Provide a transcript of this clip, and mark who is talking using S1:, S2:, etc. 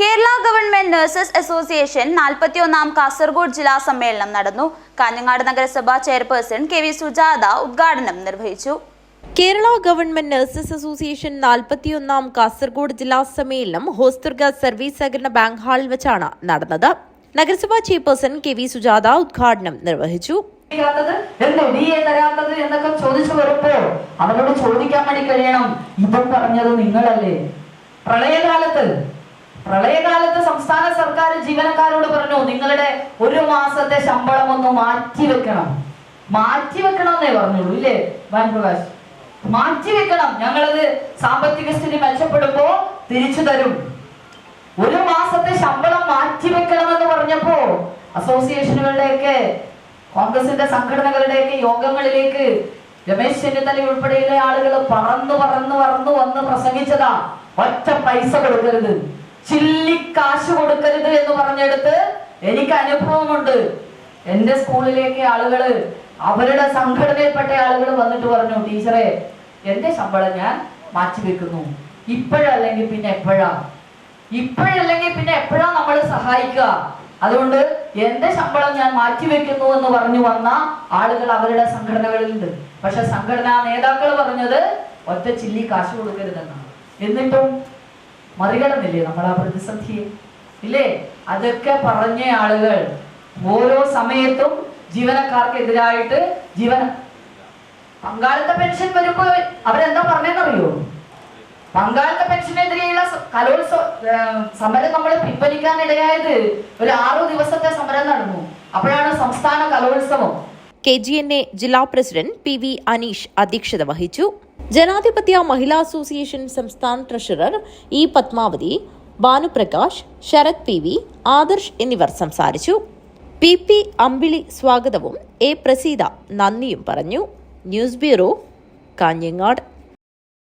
S1: Kerala government nurses association നാൽപ്പത്തിയൊന്നാം കാസർഗോഡ് ജില്ലാ സമ്മേളനം നടന്നു. കാഞ്ഞങ്ങാട് നഗരസഭാ ചെയർപേഴ്സൺ കെ വി സുജാത ഉദ്ഘാടനം നിർവഹിച്ചു.
S2: കേരള ഗവൺമെന്റ് നഴ്സസ് അസോസിയേഷൻ നാൽപ്പത്തിയൊന്നാം കാസർഗോഡ് ജില്ലാ സമ്മേളനം ഹോസ്ദുർഗ സർവീസ് സഹകരണ ബാങ്ക് ഹാളിൽ വെച്ചാണ് നടന്നത്. നഗരസഭാ ചെയർപേഴ്സൺ കെ വി സുജാത ഉദ്ഘാടനം നിർവഹിച്ചു.
S3: തരാത്തത് എന്ത് ഡി എ തരാത്തത് എന്നൊക്കെ ചോദിച്ചു വരുമ്പോ അവരോട് ചോദിക്കാൻ വേണ്ടി കഴിയണം. ഇതും പറഞ്ഞത് നിങ്ങളല്ലേ. പ്രളയകാലത്ത് പ്രളയകാലത്ത് സംസ്ഥാന സർക്കാർ ജീവനക്കാരോട് പറഞ്ഞു നിങ്ങളുടെ ഒരു മാസത്തെ ശമ്പളം ഒന്ന് മാറ്റി വെക്കണം. മാറ്റി വെക്കണം എന്നേ പറഞ്ഞുള്ളൂ ഇല്ലേ മാറ്റി വെക്കണം. ഞങ്ങളത് സാമ്പത്തിക സ്ഥിതി മെച്ചപ്പെടുമ്പോ തിരിച്ചു തരും. ഒരു മാസത്തെ ശമ്പളം മാറ്റിവെക്കണമെന്ന് പറഞ്ഞപ്പോ അസോസിയേഷനുകളുടെയൊക്കെ കോൺഗ്രസിന്റെ സംഘടനകളുടെയൊക്കെ യോഗങ്ങളിലേക്ക് രമേശ് ചെന്നിത്തല ഉൾപ്പെടെയുള്ള ആളുകൾ പറന്നു പറന്നു പറന്നു വന്ന് പ്രസംഗിച്ചതാ. ഒറ്റ പൈസ കൊടുക്കരുത്. ചില്ലിക്കാശ് കൊടുക്കരുത് എന്ന് പറഞ്ഞെടുത്ത് എനിക്ക് അനുഭവമുണ്ട്. എന്റെ സ്കൂളിലേക്ക് ആളുകൾ അവരുടെ സംഘടനയിൽപ്പെട്ട ആളുകൾ വന്നിട്ട് പറഞ്ഞു ടീച്ചറെ എന്റെ ശമ്പളം ഞാൻ മാറ്റി മാറ്റിവെക്കുന്നു ഇപ്പോഴല്ലെങ്കിൽ പിന്നെ എപ്പോഴാ? ഇപ്പോഴല്ലെങ്കിൽ പിന്നെ എപ്പോഴാ നമ്മൾ സഹായിക്കുക? അതുകൊണ്ട് എന്റെ ശമ്പളം ഞാൻ മാറ്റി വെക്കുന്നു എന്ന് പറഞ്ഞു വന്ന ആളുകൾ അവരുടെ സംഘടനകളിലുണ്ട്. പക്ഷെ സംഘടനാ നേതാക്കൾ പറഞ്ഞത് ഒറ്റ ചില്ലി കാശ് കൊടുക്കരുതെന്നാണ്. എന്നിട്ടും മറികടന്നില്ലേ നമ്മൾ ആ പ്രതിസന്ധിയെ? ഇല്ലേ? അതൊക്കെ പറഞ്ഞ ആളുകൾ ഓരോ സമയത്തും ജീവനക്കാർക്കെതിരായിട്ട് ജീവന പങ്കാളിത്ത പെൻഷൻ വരുമ്പോ അവരെന്താ പറഞ്ഞെന്നറിയോ? പങ്കാളിത്ത പെൻഷനെതിരെയുള്ള കലോത്സവ സമരം നമ്മൾ പിൻവലിക്കാൻ ഇടയായത് ഒരു ആറു ദിവസത്തെ സമരം നടന്നു. അപ്പോഴാണ് സംസ്ഥാന Kalolsavam.
S2: K G N A ജില്ലാ പ്രസിഡന്റ് പി വി അനീഷ് അധ്യക്ഷത വഹിച്ചു. ജനാധിപത്യ മഹിളാ അസോസിയേഷൻ സംസ്ഥാന treasurer E Padmavathi Bhanuprakash Sarath P V Adarsh എന്നിവർ സംസാരിച്ചു. പി പി അമ്പിളി സ്വാഗതവും എ പ്രസീത നന്ദിയും പറഞ്ഞു. News bureau Kanhangad.